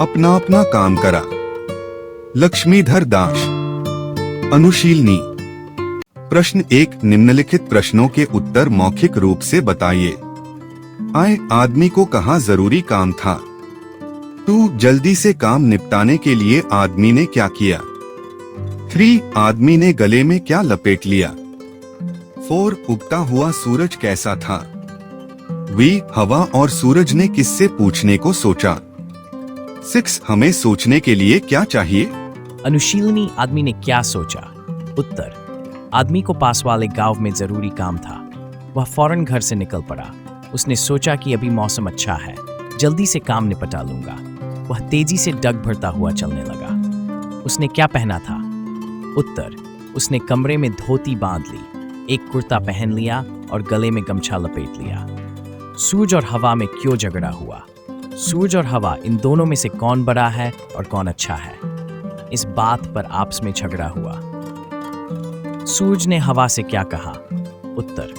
अपना अपना काम करा। लक्ष्मीधर दास, अनुशीलनी। प्रश्न एक, निम्नलिखित प्रश्नों के उत्तर मौखिक रूप से बताइए। आए, आदमी को कहा ज़रूरी काम था? टू, जल्दी से काम निपटाने के लिए आदमी ने क्या किया? थ्री, आदमी ने गले में क्या लपेट लिया? फोर, उगता हुआ सूरज कैसा था? वी, हवा और सूरज ने किससे पूछने को सोचा? सिक्स हमें सोचने के लिए क्या चाहिए? अनुशीलनी आदमी ने क्या सोचा? उत्तर, आदमी को पास वाले गाँव में ज़रूरी काम था। वह फ़ौरन घर से निकल पड़ा। उसने सोचा कि अभी मौसम अच्छा है। जल्दी से काम निपटा लूँगा। वह तेज़ी से डग भरता हुआ चलने लगा। उसने क्या पहना था? उत्तर, उसने कमरे में धोती बाँध ली। एक कुर्ता पहन लिया और गले में गमछा लपेट लिया। सूरज और हवा में क्यों झगड़ा हुआ? सूरज और हवा, इन दोनों में से कौन बड़ा है और कौन अच्छा है? इस बात पर आपस में झगड़ा हुआ। सूरज ने हवा से क्या कहा? उत्तर,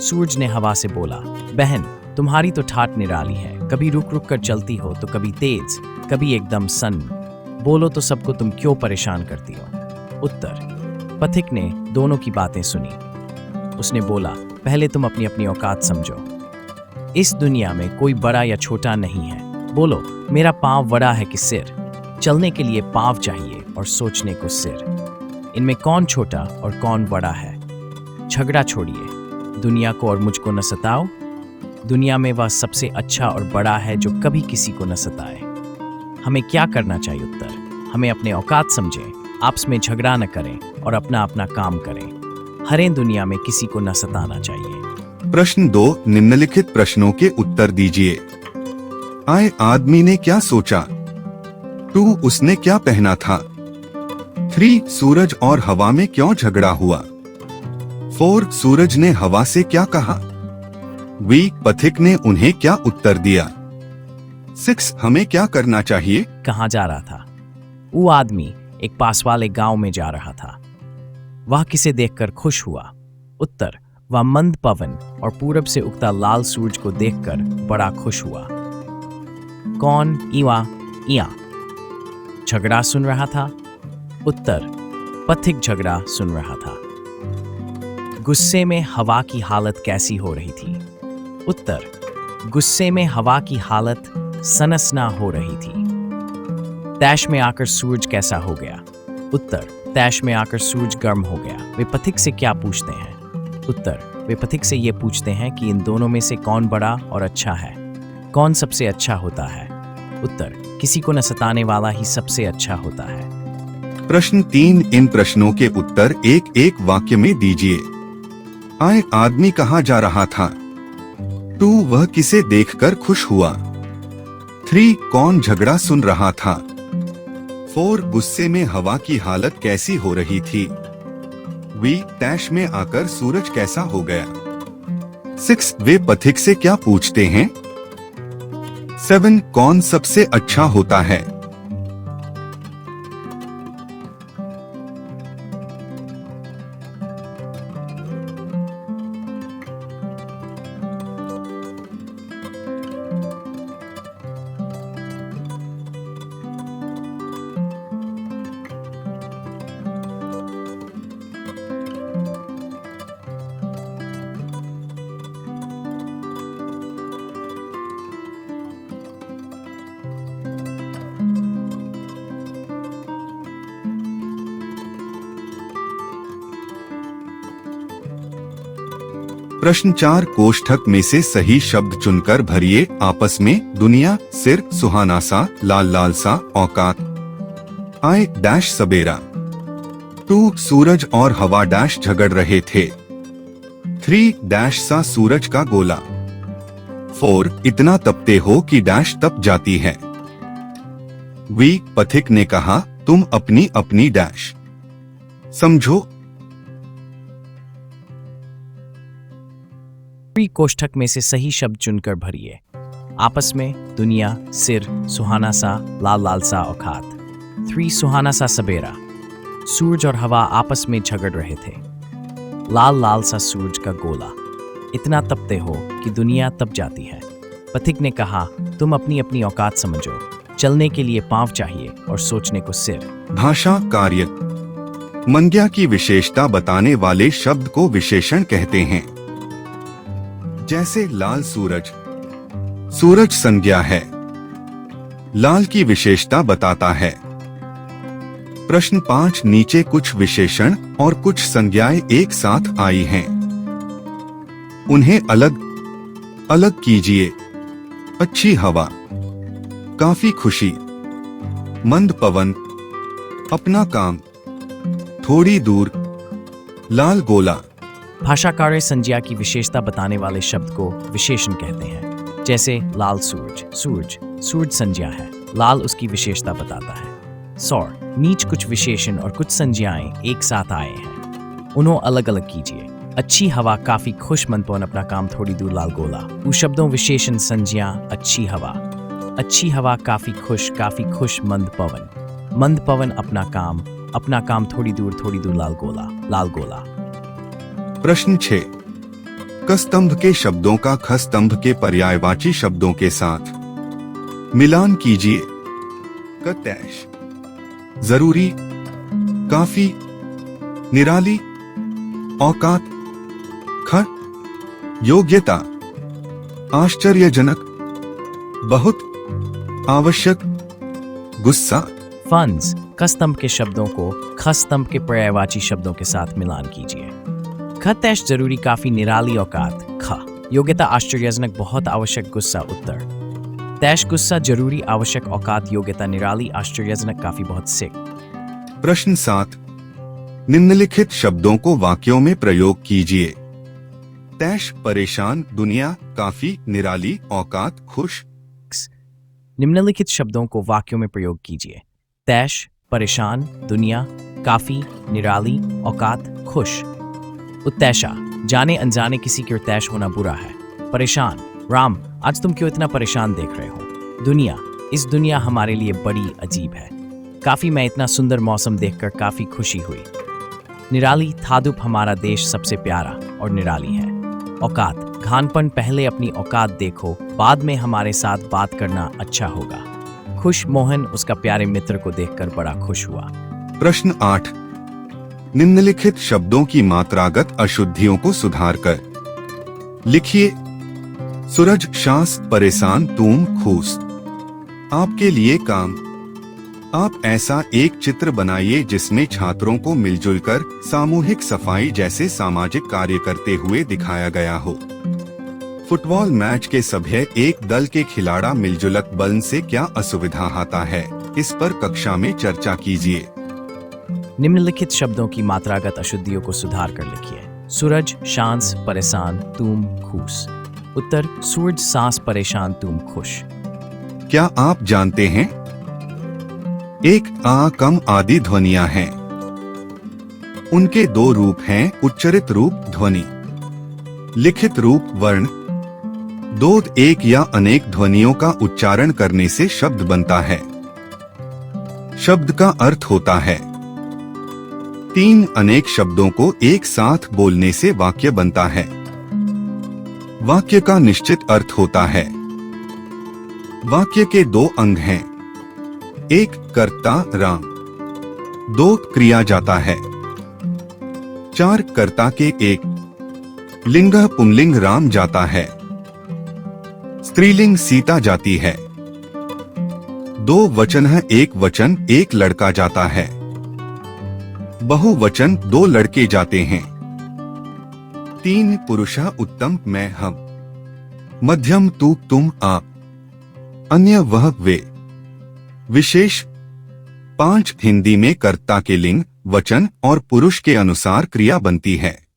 सूरज ने हवा से बोला, बहन, तुम्हारी तो ठाट निराली है। कभी रुक रुक कर चलती हो तो कभी तेज, कभी एकदम सन बोलो तो सबको तुम क्यों परेशान करती हो? उत्तर, पथिक ने दोनों की बातें सुनी। उसने बोला, पहले तुम अपनी अपनी औकात समझो। इस दुनिया में कोई बड़ा या छोटा नहीं है। बोलो, मेरा पाँव बड़ा है कि सिर। चलने के लिए पाँव चाहिए और सोचने को सिर। इनमें कौन छोटा और कौन बड़ा है? झगड़ा छोड़िए। दुनिया को और मुझको न सताओ। दुनिया में वह सबसे अच्छा और बड़ा है जो कभी किसी को न सताए। हमें क्या करना चाहिए उत्तर? हमें अपने औकात समझें। आपस में झगड़ा न करें और अपना अपना काम करें। हरें दुनिया में किसी को न सताना चाहिए। प्रश्न दो, निम्नलिखित प्रश्नों के उत्तर दीजिए। आए आदमी ने क्या सोचा? टू, उसने क्या पहना था? थ्री, सूरज और हवा में क्यों झगड़ा हुआ? फोर, सूरज ने हवा से क्या कहा? वी, पथिक ने उन्हें क्या उत्तर दिया? सिक्स, हमें क्या करना चाहिए? कहाँ जा रहा था? वो आदमी एक पास वाले गाँव में जा रहा था। वह किसे देखकर खुश हुआ? उत्तर, वह मंद पवन और पूरब से उगता लाल सूरज को देखकर बड़ा खुश हुआ। कौन? ईवा। इया झगड़ा सुन रहा था। उत्तर। पथिक झगड़ा सुन रहा था। गुस्से में हवा की हालत कैसी हो रही थी? उत्तर। गुस्से में हवा की हालत सनसना हो रही थी। तैश में आकर सूरज कैसा हो गया? उत्तर। तैश में आकर सूरज गर्म हो गया। वे पथिक से क्या पूछते हैं? उत्तर। वे पथिक से ये पूछते हैं कि इन दोनों में से कौन बड़ा और अच्छा है? कौन सबसे अच्छा होता है? उत्तर, किसी को न सताने वाला ही सबसे अच्छा होता है। प्रश्न तीन इन प्रश्नों के उत्तर एक एक वाक्य में दीजिए। आए आदमी कहाँ जा रहा था? टू, वह किसे देखकर खुश हुआ? थ्री, कौन झगड़ा सुन रहा था? फोर, गुस्से में हवा की हालत कैसी हो रही थी? वी, तैश में आकर सूरज कैसा हो गया? सिक्स, वे पथिक से क्या पूछते हैं? सेवन कौन सबसे अच्छा होता है? प्रश्न चार कोष्ठक में से सही शब्द चुनकर भरिए। आपस में, दुनिया, सिर, सुहाना सा, लाल लाल सा, औकात। आए, डैश सबेरा। टू, सूरज और हवा डैश झगड़ रहे थे। थ्री, डैश सा सूरज का गोला। फोर, इतना तपते हो कि डैश तप जाती है। वी, पथिक ने कहा, तुम अपनी अपनी डैश। समझो फ्री कोष्ठक में से सही शब्द चुनकर भरिए। आपस में दुनिया, सिर, सुहाना सा, लाल लाल सा औकात थ्री सुहाना सा सबेरा। सूरज और हवा आपस में झगड़ रहे थे। लाल लाल सा सूरज का गोला। इतना तपते हो कि दुनिया तप जाती है। पथिक ने कहा, तुम अपनी अपनी औकात समझो। चलने के लिए पाँव चाहिए और सोचने को सिर। भाषा, कार्य। मंग्या की विशेषता बताने वाले शब्द को विशेषण कहते हैं। जैसे लाल सूरज। सूरज संज्ञा है। लाल की विशेषता बताता है। प्रश्न पाँच, नीचे कुछ विशेषण और कुछ संज्ञाएँ एक साथ आई हैं। उन्हें अलग अलग कीजिए। अच्छी हवा, काफ़ी खुशी, मंद पवन, अपना काम, थोड़ी दूर, लाल गोला। भाषा कार्य संज्ञा की विशेषता बताने वाले शब्द को विशेषण कहते हैं। जैसे, लाल सूरज सूरज सूरज संज्ञा है। लाल उसकी विशेषता बताता है। सौर, नीच कुछ विशेषण और कुछ संज्ञाएँ एक साथ आए हैं। उन्हें अलग अलग कीजिए। अच्छी हवा, काफ़ी खुश मनपवन अपना काम थोड़ी दूर लाल गोला। उन शब्दों विशेषण संज्ञा, अच्छी हवा। अच्छी हवा, काफ़ी खुश काफ़ी खुश मंद पवन। मंद पवन अपना काम अपना काम थोड़ी दूर थोड़ी दूर लाल गोला लाल गोला। प्रश्न छह क स्तंभ के शब्दों का ख स्तंभ के पर्यायवाची शब्दों के साथ। मिलान कीजिए। क तैश ज़रूरी, काफ़ी, निराली, औकात ख योग्यता, आश्चर्यजनक, बहुत, आवश्यक, गुस्सा। फंस कस्तंभ के शब्दों को खस्तंभ के पर्यायवाची शब्दों के साथ मिलान कीजिए। ख तैश ज़रूरी काफ़ी निराली औकात ख योग्यता आश्चर्यजनक बहुत आवश्यक गुस्सा उत्तर तैश गुस्सा ज़रूरी आवश्यक औकात योग्यता निराली आश्चर्यजनक काफ़ी बहुत सिक प्रश्न सात। निम्नलिखित शब्दों को वाक्यों में प्रयोग कीजिए। तैश परेशान दुनिया काफ़ी निराली औकात खुश। निम्नलिखित शब्दों को वाक्यों में प्रयोग कीजिए। तैश परेशान दुनिया काफ़ी निराली औकात खुश। उत्तैशा जाने अनजाने किसी की ओर तैश होना बुरा है। परेशान, राम, आज तुम क्यों इतना परेशान देख रहे हो? दुनिया, इस दुनिया हमारे लिए बड़ी अजीब है। काफ़ी मैं इतना सुंदर मौसम देखकर काफ़ी खुशी हुई। निराली, थादुप हमारा देश सबसे प्यारा और निराली है। औकात, घानपन पहले अपनी औकात देखो, बाद में हमारे साथ बात करना अच्छा होगा। खुश मोहन, उसका प्यारे मित्र को देखकर बड़ा खुश हुआ। प्रश्न आठ निम्नलिखित शब्दों की मात्रागत अशुद्धियों को सुधार कर। लिखिए, सूरज शांस परेशान, तुम खूस। आपके लिए काम। आप ऐसा एक चित्र बनाइए जिसमें छात्रों को मिलजुल कर सामूहिक सफ़ाई जैसे सामाजिक कार्य करते हुए दिखाया गया हो। फुटबॉल मैच के सभ्य एक दल के खिलाड़ा मिलजुलक बल से क्या असुविधा आता है, इस पर कक्षा में चर्चा कीजिए। निम्नलिखित शब्दों की मात्रागत अशुद्धियों को सुधार कर लिखिए। सूरज शांस परेशान, तुम, खुश। उत्तर, सूरज, सांस, परेशान, तुम, खुश। क्या आप जानते हैं? एक आ कम आदि ध्वनियाँ हैं। उनके दो रूप हैं, उच्चरित रूप, ध्वनि। लिखित रूप, वर्ण। दो एक या अनेक ध्वनियों का उच्चारण करने से शब्द बनता है। शब्द का अर्थ होता है। तीन अनेक शब्दों को एक साथ बोलने से वाक्य बनता है। वाक्य का निश्चित अर्थ होता है। वाक्य के दो अंग हैं। एक, कर्ता, राम। दो, क्रिया जाता है। चार, कर्ता के एक। लिंग पुंलिंग राम जाता है। स्त्रीलिंग सीता जाती है। दो, वचन है एक वचन, एक लड़का जाता है। बहुवचन दो लड़के जाते हैं। तीन पुरुषा उत्तम मैं हम मध्यम तू तुम आप अन्य वह वे। विशेष पाँच हिंदी में कर्ता के लिंग, वचन और पुरुष के अनुसार क्रिया बनती है।